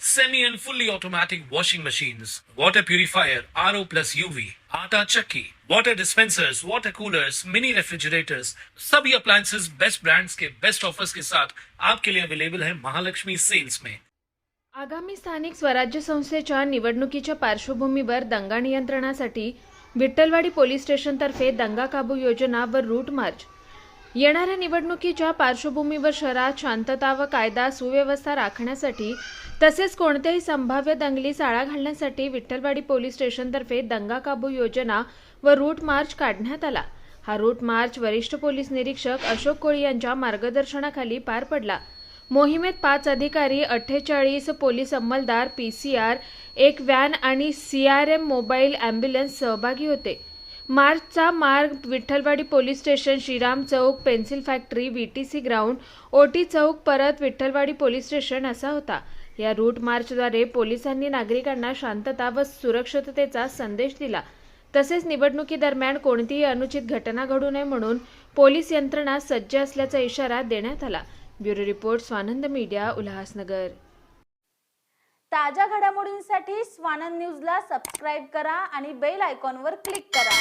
semi and fully automatic washing machines, water purifier, RO plus UV, आटा चक्की, water dispensers, water coolers, mini refrigerators, सभी appliances best brands के best offers के साथ आपके लिए अवेलेबल है महालक्ष्मी सेल्स में आगामी स्थानिक स्वराज्य संस्थेच्या निवडणुकीच्या पार्श्वभूमीवर दंगा नियंत्रणासाठी विठ्ठलवाडी पोलीस स्टेशनतर्फे दंगा काबू योजना व रूट मार्च येणाऱ्या निवडणुकीच्या पार्श्वभूमीवर शहरात शांतता व कायदा सुव्यवस्था राखण्यासाठी तसेच कोणत्याही संभाव्य दंगलीस आळा घालण्यासाठी विठ्ठलवाडी पोलीस स्टेशनतर्फे दंगा काबू योजना व रूट मार्च काढण्यात आला. हा रूट मार्च वरिष्ठ पोलीस निरीक्षक अशोक कोळी यांच्या मार्गदर्शनाखाली पार पडला. मोहिमेत पाच अधिकारी अठ्ठेचाळीस पोलीस अंमलदार पी सी आर एक व्हॅन आणि C R M mobile ambulance सहभागी होते. मार्चचा मार्ग विठ्ठलवाडी पोलीस स्टेशन श्रीराम चौक pencil factory V T C ground OT चौक परत विठ्ठलवाडी पोलीस स्टेशन असा होता. या रूट मार्चद्वारे पोलिसांनी नागरिकांना शांतता व सुरक्षिततेचा संदेश दिला. तसेच निवडणुकीदरम्यान कोणतीही अनुचित घटना घडू नये म्हणून पोलीस यंत्रणा सज्ज असल्याचा इशारा देण्यात आला. Bureau report Swanand media Ulhasnagar. ताज्या घडामोडींसाठी स्वानंद न्यूजला सबस्क्राईब करा आणि बेल आयकॉनवर क्लिक करा.